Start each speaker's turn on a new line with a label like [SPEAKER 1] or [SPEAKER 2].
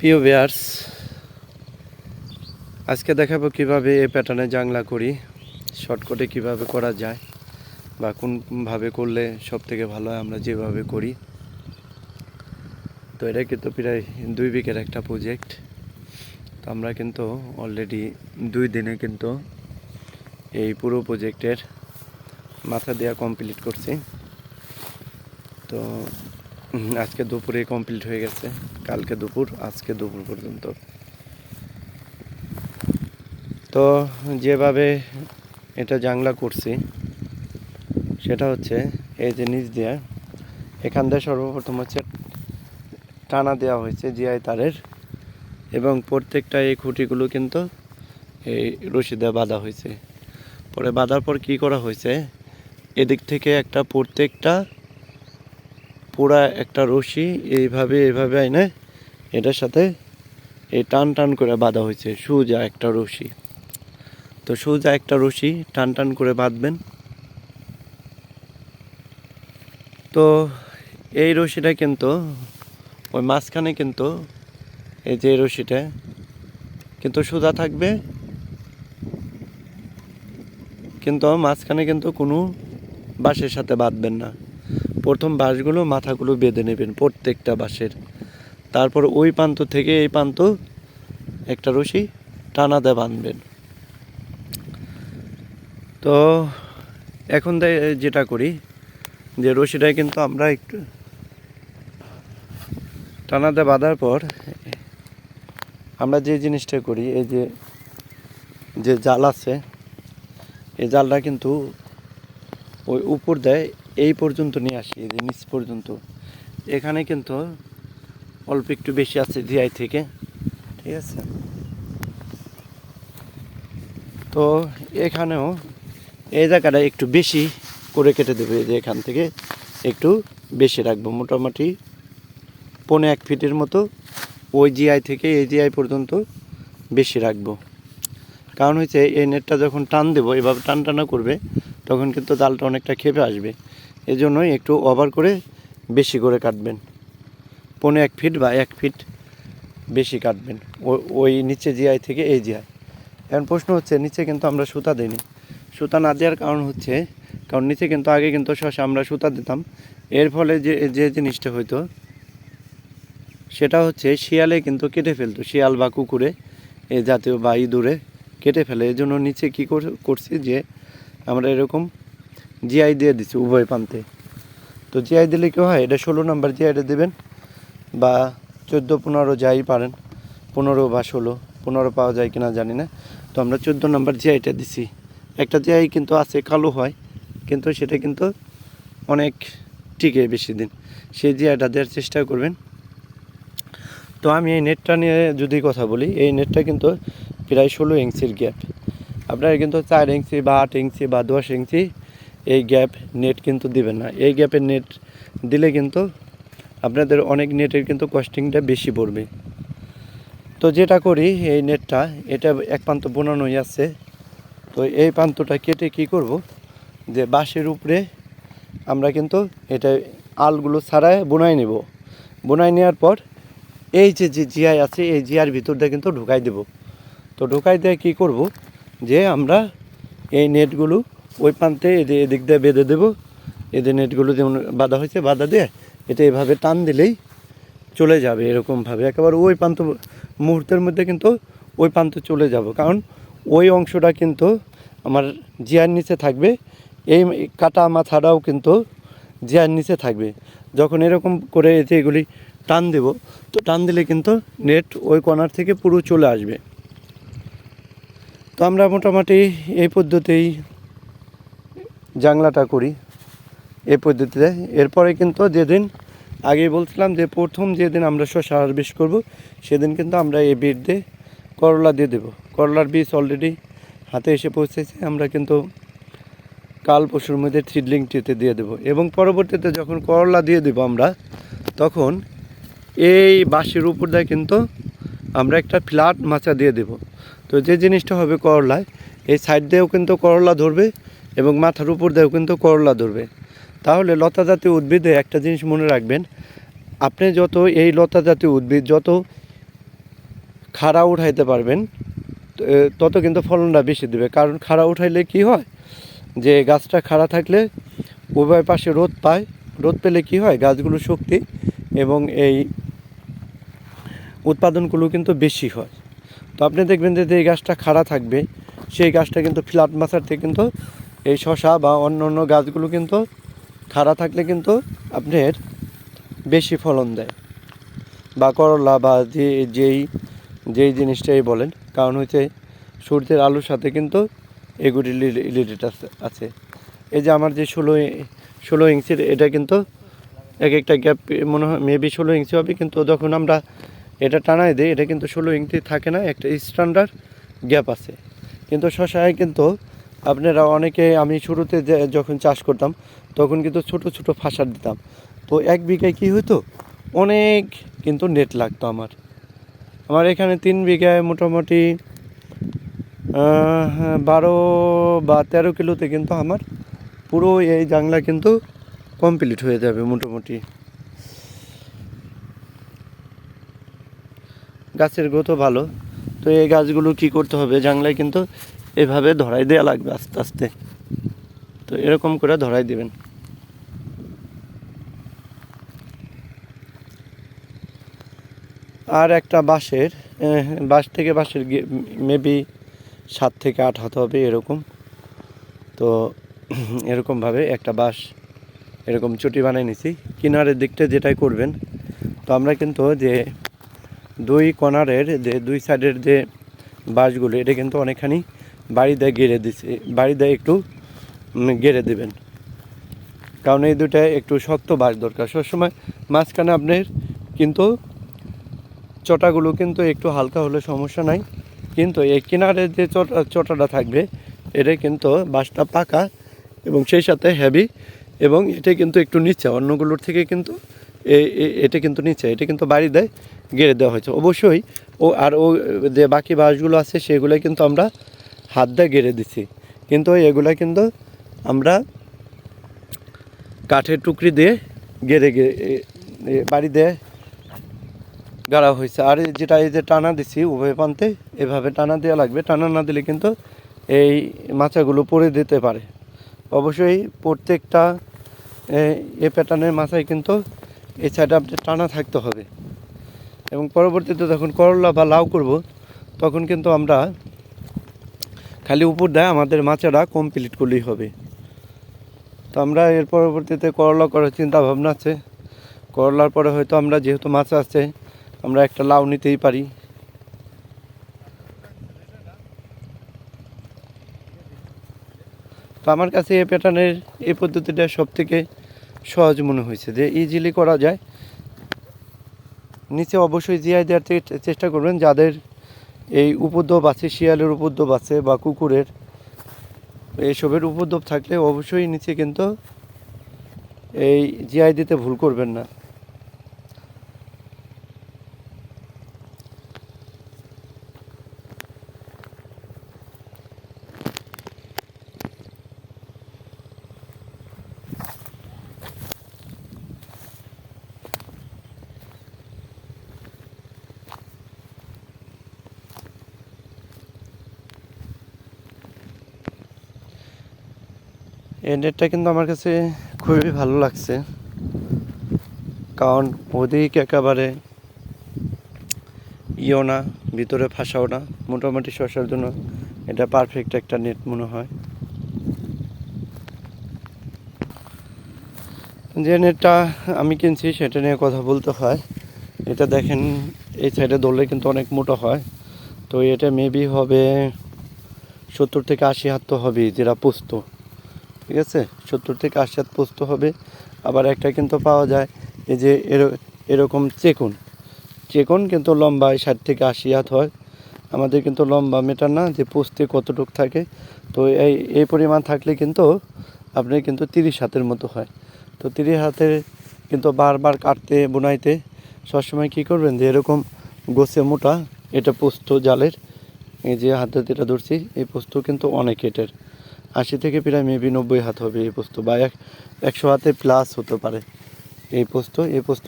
[SPEAKER 1] প্রিয় বেয়ার্স আজকে দেখাবো কীভাবে এই প্যাটার্নে জাংলা করি শর্টকাটে কীভাবে করা যায়, বা কোনভাবে করলে সব থেকে ভালো হয় আমরা যেভাবে করি। তো এটা কিন্তু প্রায় দুই বিকের একটা প্রজেক্ট তো আমরা কিন্তু অলরেডি দুই দিনে কিন্তু এই পুরো প্রজেক্টের মাথা দেওয়া কমপ্লিট করছি। তো আজকে দুপুরে কমপ্লিট হয়ে গেছে। কালকে দুপুর, আজকে দুপুর পর্যন্ত। তো যেভাবে এটা জাংলা করছি, সেটা হচ্ছে এই যে নিচ দিয়ে, এখান দিয়ে সর্বপ্রথম হচ্ছে টানা দেওয়া হয়েছে জিআই তারের, এবং প্রত্যেকটা এই খুঁটিগুলো কিন্তু এই রশি দিয়ে বাঁধা হয়েছে। পরে বাঁধার পর কি করা হয়েছে? এদিক থেকে একটা প্রত্যেকটা পুরা একটা রশি, এইভাবে এইভাবে এনে এটার সাথে এই টান টান করে বাঁধা হয়েছে, সোজা একটা রশি। তো সোজা একটা রশি টান টান করে বাঁধবেন। তো এই রশিটা কিন্তু, ওই মাঝখানে কিন্তু, এই যে রশিটা, কিন্তু সোজা থাকবে। কিন্তু মাঝখানে কিন্তু কোনো বাঁশের সাথে বাঁধবেন না। প্রথম বাঁশগুলো মাথাগুলো বেঁধে নেবেন প্রত্যেকটা বাঁশের। তারপর ওই প্রান্ত থেকে এই প্রান্ত একটা রশি টানা টানাতে বাঁধবেন। তো এখন যেটা করি, যে রশিটা কিন্তু আমরা একটু টানা টানাতে বাঁধার পর আমরা যে জিনিসটা করি, এই যে যে জাল আছে, এই জালটা কিন্তু ওই উপর দেয় এই পর্যন্ত নিয়ে আসি, এই যে নিচ পর্যন্ত। এখানে কিন্তু অল্প একটু বেশি আছে জিআই থেকে, ঠিক আছে? তো এখানেও এই জায়গাটা একটু বেশি করে কেটে দেবে যে এখান থেকে একটু বেশি রাখব। মোটামুটি পৌনে এক ফিটের মতো ওই জিআই থেকে এই জিআই পর্যন্ত বেশি রাখব। কারণ হচ্ছে এই নেটটা যখন টান দেবো, এভাবে টান টানা করবে, তখন কিন্তু জালটা অনেকটা খেপে আসবে। এই জন্যই একটু ওভার করে বেশি করে কাটবেন। পৌনে এক ফিট বা এক ফিট বেশি কাটবেন। ওই নিচে জিআই থেকে এই জিআই। এখন প্রশ্ন হচ্ছে, নিচে কিন্তু আমরা সুতা দিইনি। সুতা না দেওয়ার কারণ হচ্ছে, কারণ নিচে কিন্তু আগে কিন্তু শশা আমরা সুতা দিতাম। এর ফলে যে যে জিনিসটা হইতো, সেটা হচ্ছে শিয়ালে কিন্তু কেটে ফেলতো। শিয়াল বা কুকুরে, এ জাতীয় বা ইঁদুরে কেটে ফেলে। এজন্য জন্য নিচে কী কর- করছি যে, আমরা এরকম জিআই দিয়ে দিচ্ছি উভয় প্রান্তে। তো জিআই দিলে কী হয়? এটা ষোলো নাম্বার জিআইটা দেবেন বা চোদ্দ পনেরো যাই পারেন। পনেরো বা ষোলো, পনেরো পাওয়া যায় কিনা জানি না। তো আমরা চোদ্দ নাম্বার জিআইটা দিছি। একটা জিআই কিন্তু আছে, কালো হয়, কিন্তু সেটা কিন্তু অনেক টিকে বেশি দিন। সেই জিআইটা দেওয়ার চেষ্টা করবেন। তো আমি এই নেটটা নিয়ে যদি কথা বলি, এই নেটটা কিন্তু প্রায় ষোলো ইঞ্চির গ্যাপ আপনারা কিন্তু চার ইঞ্চি বা আট ইঞ্চি বা দশ ইঞ্চি এই গ্যাপ নেট কিন্তু দিবেন না। এই গ্যাপের নেট দিলে কিন্তু আপনাদের অনেক নেটের কিন্তু কস্টিংটা বেশি পড়বে। তো যেটা করি এই নেটটা এটা এক প্রান্ত বোনানোই আছে। তো এই প্রান্তটা কেটে কি করব? যে বাঁশের উপরে আমরা কিন্তু এটা আলগুলো ছাড়ায় বোনাই নেব। বোনাই নেওয়ার পর এই যে যে জিআই আছে, এই জিয়ার ভিতরটা কিন্তু ঢুকাই দেব। তো ঢুকাই দিয়ে কী করব? যে আমরা এই নেটগুলো ওই প্রান্তে এদের এদিক দিয়ে বেঁধে দেবো। এদের নেটগুলো যেমন বাঁধা হয়েছে, বাঁধা দিয়ে এটা এভাবে টান দিলেই চলে যাবে এরকমভাবে। একেবারে ওই প্রান্ত মুহূর্তের মধ্যে কিন্তু ওই প্রান্ত চলে যাব। কারণ ওই অংশটা কিন্তু আমার জিয়ার নিচে থাকবে। এই কাটা মাথাটাও কিন্তু জিয়ার নিচে থাকবে। যখন এরকম করে এতে এগুলি টান দেব, তো টান দিলে কিন্তু নেট ওই কর্নার থেকে পুরো চলে আসবে। তো আমরা মোটামুটি এই পদ্ধতিই জাংলাটা করি এই পদ্ধতিতে। এরপরে কিন্তু যেদিন আগে বলছিলাম যে প্রথম যেদিন আমরা শসা হারভেস্ট করব, সেদিন কিন্তু আমরা এই বিট দিয়ে করলা দিয়ে দেবো। করলার বীজ অলরেডি হাতে এসে পৌঁছেছে, আমরা কিন্তু কাল পরশুর মধ্যে সিডলিংটিতে দিয়ে দেবো। এবং পরবর্তীতে যখন করলা দিয়ে দেবো আমরা, তখন এই বাঁশের উপর দিয়ে কিন্তু আমরা একটা ফ্ল্যাট মাচা দিয়ে দেব। তো যে জিনিসটা হবে করলায়, এই সাইড দিয়েও কিন্তু করলা ধরবে এবং মাথার উপর দিয়েও কিন্তু করলা ধরবে। তাহলে লতা জাতীয় উদ্ভিদে একটা জিনিস মনে রাখবেন, আপনি যত এই লতা জাতীয় উদ্ভিদ যত খাড়া উঠাইতে পারবেন তত কিন্তু ফলনটা বেশি দেবে। কারণ খাড়া উঠাইলে কি হয়? যে গাছটা খাড়া থাকলে উভয় পাশে রোদ পায়, রোদ পেলে কি হয়? গাছগুলো শক্তি এবং এই উৎপাদনগুলো কিন্তু বেশি হয়। তো আপনি দেখবেন যে যে গাছটা খাড়া থাকবে, সেই গাছটা কিন্তু ফ্ল্যাট মাছার থেকে কিন্তু এই শশা বা অন্য অন্য গাছগুলো কিন্তু খাড়া থাকলে কিন্তু আপনার বেশি ফলন দেয়। বা করলা বা যে, যেই যেই জিনিসটাই বলেন, কারণ হচ্ছে সূর্যের আলুর সাথে কিন্তু এগুলি রিলেটেড আছে আছে। এই যে আমার যে ষোলো ষোলো ইঞ্চির এটা কিন্তু এক একটা গ্যাপ মনে হয় মেবি ষোলো ইঞ্চি হবে, কিন্তু যখন আমরা এটা টানাই দিই, এটা কিন্তু ষোলো ইঞ্চি থাকে না, একটা স্ট্যান্ডার্ড গ্যাপ আছে। কিন্তু শশায় কিন্তু আপনারা অনেকে, আমি শুরুতে যখন চাষ করতাম, তখন কিন্তু ছোট ছোট ফাঁসার দিতাম। তো এক বিঘায় কী হতো অনেক কিন্তু নেট লাগতো আমার। আমার এখানে তিন বিঘায় মোটামুটি বারো বা তেরো কিলোতে কিন্তু আমার পুরো এই জাংলা কিন্তু কমপ্লিট হয়ে যাবে মোটামুটি। গাছের গ্রোথও ভালো। তো এই গাছগুলো কি করতে হবে? জাংলায় কিন্তু এভাবে ধরাই দেওয়া লাগবে আস্তে আস্তে। তো এরকম করে ধরাই দিবেন। আর একটা বাঁশের বাঁশ থেকে বাঁশের মেবি সাত থেকে আট হাত হবে এরকম। তো এরকমভাবে একটা বাঁশ এরকম চটি বানিয়ে নিছি। কিনারের দিকটা যেটাই করবেন। তো আমরা কিন্তু যে দুই কর্নারের যে, দুই সাইডের যে বাঁশগুলো, এটা কিন্তু অনেকখানি বাড়ি দিয়ে গেড়ে দিছে বাড়ি দিয়ে একটু গেড়ে দেবেন। কারণ এই দুটায় একটু শক্ত বাঁশ দরকার। সবসময় মাঝখানে আপনার কিন্তু চটাগুলো কিন্তু একটু হালকা হলে সমস্যা নাই। কিন্তু এই কিনারে যে চটা, চটাটা থাকবে, এটা কিন্তু বাঁশটা পাকা এবং সেই সাথে হেভি এবং এটা কিন্তু একটু নিচে। অন্যগুলোর থেকে কিন্তু এটা কিন্তু নিচে। এটা কিন্তু বাড়ি দেয় গেড়ে দেওয়া হয়েছে। অবশ্যই ও আর ও যে বাকি বাঁশগুলো আছে সেগুলো কিন্তু আমরা হাত দিয়ে গেড়ে দিছি। কিন্তু এগুলা কিন্তু আমরা কাঠের টুকরি দিয়ে গেড়ে গেড়ে বাড়ি দিয়ে গাড়া হয়েছে। আর যেটা এই যে টানা দিছি উভয় প্রান্তে এভাবে টানা দেওয়া লাগবে। টানা না দিলে কিন্তু এই মাচাগুলো পড়ে দিতে পারে। অবশ্যই প্রত্যেকটা এ, এ প্যাটার্নের মাথায় কিন্তু এই সাইডে আপনার টানা থাকতে হবে। এবং পরবর্তীতে যখন করলা বা লাউ করব তখন কিন্তু আমরা খালি উপর দেয়, আমাদের মাচাটা কমপ্লিট করলেই হবে। তো আমরা এর পরবর্তীতে করলা করার চিন্তা ভাবনা আছে। করলার পরে হয়তো আমরা যেহেতু মাছ আছে, আমরা একটা লাউ নিতেই পারি। তো আমার কাছে এই প্যাটার্নের এই পদ্ধতিটা সব থেকে সহজ মনে হয়েছে যে ইজিলি করা যায়। নিচে অবশ্যই জিআই দেওয়ার চেষ্টা করবেন, যাদের এই উপদ্রব আছে, শিয়ালের উপদ্রব আছে বা কুকুরের এইসবের উপদ্রব থাকলে অবশ্যই নিচে কিন্তু এই জিআই দিতে ভুল করবেন না। এই নেটটা কিন্তু আমার কাছে খুবই ভালো লাগছে। কারণ অধিক একেবারে ইও না, ভিতরে ফাঁসাও না। মোটামুটি শসার জন্য এটা পারফেক্ট একটা নেট মনে হয়। যে নেটটা আমি কিনছি সেটা নিয়ে কথা বলতে হয়। এটা দেখেন, এই সাইডে দৌড়লে কিন্তু অনেক মোটা হয়। তো এটা মেবি হবে সত্তর থেকে আশি হাত তো হবেই, যেটা পোস্ত। ঠিক আছে? সত্তর থেকে আশি হাত পোস্ত হবে। আবার একটা কিন্তু পাওয়া যায়, এই যে এর- এরকম চেকুন। চেকুন কিন্তু লম্বা ষাট থেকে আশি হাত হয়। আমাদের কিন্তু লম্বা মেটার না, যে পোস্তে কতটুক থাকে। তো এই এই পরিমাণ থাকলে কিন্তু আপনি কিন্তু তিরিশ হাতের মতো হয়। তো তিরিশ হাতের কিন্তু বারবার কাটতে, বোনাইতে সবসময় কী করবেন যে এরকম গোছে মোটা এটা পোস্ত জালের, এই যে হাতে যেটা ধরছি, এই পোস্ত কিন্তু অনেক এটের। আশি থেকে প্রায় মেবি নব্বই হাত হবে এই পোস্ত বা এক একশো হাতে প্লাস হতে পারে এই পোস্ত। এই পোস্ত